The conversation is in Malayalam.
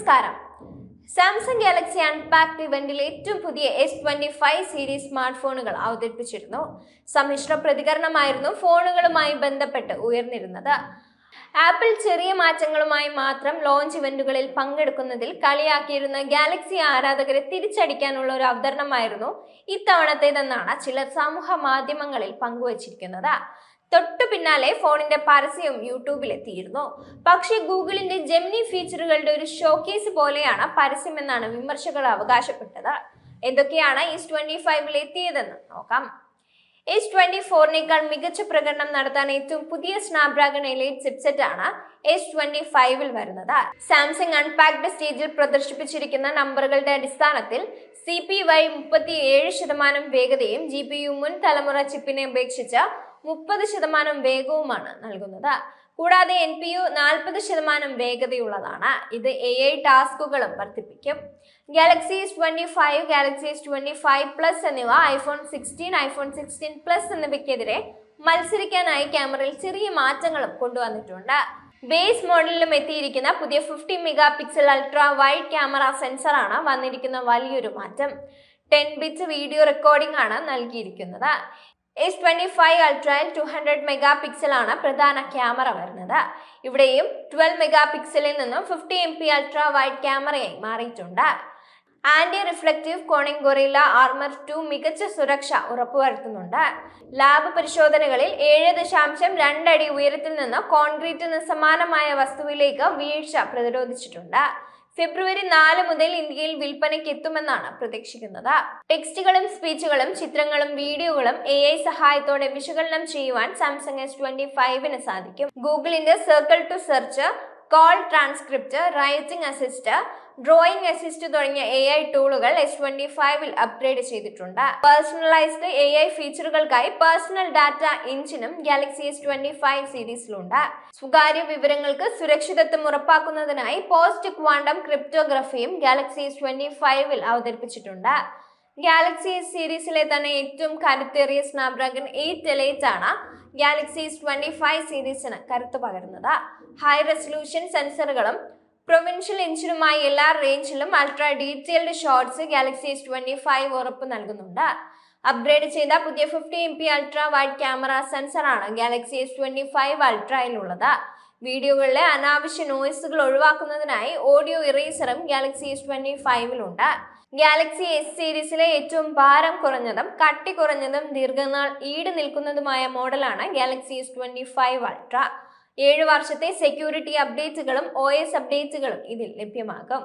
നമസ്കാരം. സാംസങ് ഗാലക്സി അൺപാക്ട് ഇവന്റിൽ ഏറ്റവും പുതിയ S twenty five series smart ഫോണുകൾ അവതരിപ്പിച്ചിരുന്നു. സമ്മിശ്ര പ്രതികരണമായിരുന്നു ഫോണുകളുമായി ബന്ധപ്പെട്ട് ഉയർന്നിരുന്നത്. ആപ്പിൾ ചെറിയ മാറ്റങ്ങളുമായി മാത്രം ലോഞ്ച് ഇവന്റുകളിൽ പങ്കെടുക്കുന്നതിൽ കളിയാക്കിയിരുന്ന ഗാലക്സി ആരാധകരെ തിരിച്ചടിക്കാനുള്ള ഒരു അവതരണമായിരുന്നു ഇത്തവണത്തേതെന്നാണ് ചിലർ സമൂഹ മാധ്യമങ്ങളിൽ പങ്കുവച്ചിരിക്കുന്നത്. തൊട്ടു പിന്നാലെ ഫോണിന്റെ പരസ്യവും യൂട്യൂബിൽ എത്തിയിരുന്നു. പക്ഷേ ഗൂഗിളിന്റെ ജെമിനി ഫീച്ചറുകളുടെ ഒരു ഷോക്കേസ് പോലെയാണ് പരസ്യമെന്നാണ് വിമർശകർ അവകാശപ്പെട്ടത്. എന്തൊക്കെയാണ് എസ് ട്വന്റി ഫൈവിൽ എത്തിയതെന്ന് നോക്കാം. എസ് ട്വന്റി ഫോറിനേക്കാൾ മികച്ച പ്രകടനം നടത്താൻ ഏറ്റവും പുതിയ സ്നാപ്ഡ്രാഗൺ എലൈറ്റ് ചിപ്സെറ്റ് ആണ് എസ് ട്വന്റി ഫൈവിൽ വരുന്നത്. സാംസങ് അൺപാക്ഡ് സ്റ്റേജിൽ പ്രദർശിപ്പിച്ചിരിക്കുന്ന നമ്പറുകളുടെ അടിസ്ഥാനത്തിൽ സി പി വൈ മുപ്പത്തി ഏഴ് ശതമാനം വേഗതയും ജി പി യു മുൻ തലമുറ ചിപ്പിനെ അപേക്ഷിച്ച് മുപ്പത് ശതമാനം വേഗവുമാണ് നൽകുന്നത്. കൂടാതെ എൻ പി യു നാൽപ്പത് ശതമാനം വേഗതയുള്ളതാണ്. ഇത് എ ഐ ടാസ്കുകളും വർദ്ധിപ്പിക്കും. Galaxy S twenty five Galaxy S twenty five plus എന്നിവ iPhone sixteen iPhone sixteen plus എന്നിവയ്ക്കെതിരെ മത്സരിക്കാനായി ക്യാമറയിൽ ചെറിയ മാറ്റങ്ങളും കൊണ്ടുവന്നിട്ടുണ്ട്. ബേസ് മോഡലിലും എത്തിയിരിക്കുന്ന പുതിയ fifty megapixel ultra wide camera സെൻസറാണ് വന്നിരിക്കുന്ന വലിയൊരു മാറ്റം. ടെൻ ബിറ്റ്സ് വീഡിയോ റെക്കോർഡിംഗ് ആണ് നൽകിയിരിക്കുന്നത്. എസ് ട്വന്റി ഫൈവ് അൾട്രയിൽ ടു ഹൺഡ്രഡ് മെഗാ പിക്സലാണ് പ്രധാന ക്യാമറ വരുന്നത്. ഇവിടെയും ട്വൽവ് മെഗാ പിക്സലിൽ നിന്നും fifty M P ultra wide ക്യാമറയായി മാറിയിട്ടുണ്ട്. Anti reflective Corning Gorilla Armor two മികച്ച സുരക്ഷ ഉറപ്പുവരുത്തുന്നുണ്ട്. ലാബ് പരിശോധനകളിൽ ഏഴ് ദശാംശം രണ്ടടി ഉയരത്തിൽ നിന്ന് കോൺക്രീറ്റിന് സമാനമായ വസ്തുവിലേക്ക് വീഴ്ച പ്രതിരോധിച്ചിട്ടുണ്ട്. ഫെബ്രുവരി നാല് മുതൽ ഇന്ത്യയിൽ വിൽപ്പനയ്ക്ക് എത്തുമെന്നാണ് പ്രതീക്ഷിക്കുന്നത്. ടെക്സ്റ്റുകളും സ്പീച്ചുകളും ചിത്രങ്ങളും വീഡിയോകളും എ ഐ സഹായത്തോടെ വിശകലനം ചെയ്യുവാൻ സാംസങ് എസ് ട്വന്റി ഫൈവിന് സാധിക്കും. ഗൂഗിളിന്റെ circle to search call transcript writing assist drawing assist തുടങ്ങിയ എ ഐ ടൂളുകൾ എസ് ട്വന്റി ഫൈവിൽ അപ്ഗ്രേഡ് ചെയ്തിട്ടുണ്ട്. പേഴ്സണലൈസ്ഡ് എ ഐ ഫീച്ചറുകൾക്കായി പേഴ്സണൽ ഡാറ്റ എഞ്ചിനും ഗാലക്സി എസ് ട്വന്റി ഫൈവ് സീരീസിലുണ്ട് സ്വകാര്യ വിവരങ്ങൾക്ക് സുരക്ഷിതത്വം ഉറപ്പാക്കുന്നതിനായി പോസ്റ്റ് ക്വാണ്ടം ക്രിപ്റ്റോഗ്രഫിയും ഗാലക്സി എസ് ട്വന്റി ഫൈവിൽ അവതരിപ്പിച്ചിട്ടുണ്ട്. ഗാലക്സി സീരീസിലെ തന്നെ ഏറ്റവും കരുത്തേറിയ സ്നാപ്ഡ്രാഗൺ എയ്റ്റ് എലൈറ്റ് ആണ്. ഗാലക്സി ട്വന്റി ഫൈവ് സീരീസിന് കരുത്ത് പകരുന്നത്. ഹൈ റെസൊല്യൂഷൻ സെൻസറുകളും പ്രൊവിൻഷ്യൽ ഇഞ്ചിനുമായി എല്ലാ റേഞ്ചിലും ultra detailed shots Galaxy twenty five ഉറപ്പ് നൽകുന്നുണ്ട്. അപ്ഗ്രേഡ് ചെയ്ത പുതിയ fifty M P ultra wide camera സെൻസറാണ് Galaxy twenty five അൾട്രയിലുള്ളത് വീഡിയോകളിലെ അനാവശ്യ നോയ്സുകൾ ഒഴിവാക്കുന്നതിനായി ഓഡിയോ ഇറേസറും ഗാലക്സി എസ് ട്വന്റി ഫൈവിലുണ്ട് ഗാലക്സി എസ് സീരീസിലെ ഏറ്റവും ഭാരം കുറഞ്ഞതും കട്ടി കുറഞ്ഞതും ദീർഘനാൾ ഈട് നിൽക്കുന്നതുമായ മോഡലാണ് Galaxy S twenty five ultra ഏഴ് വർഷത്തെ സെക്യൂരിറ്റി അപ്ഡേറ്റുകളും ഒ എസ് അപ്ഡേറ്റുകളും ഇതിൽ ലഭ്യമാകും.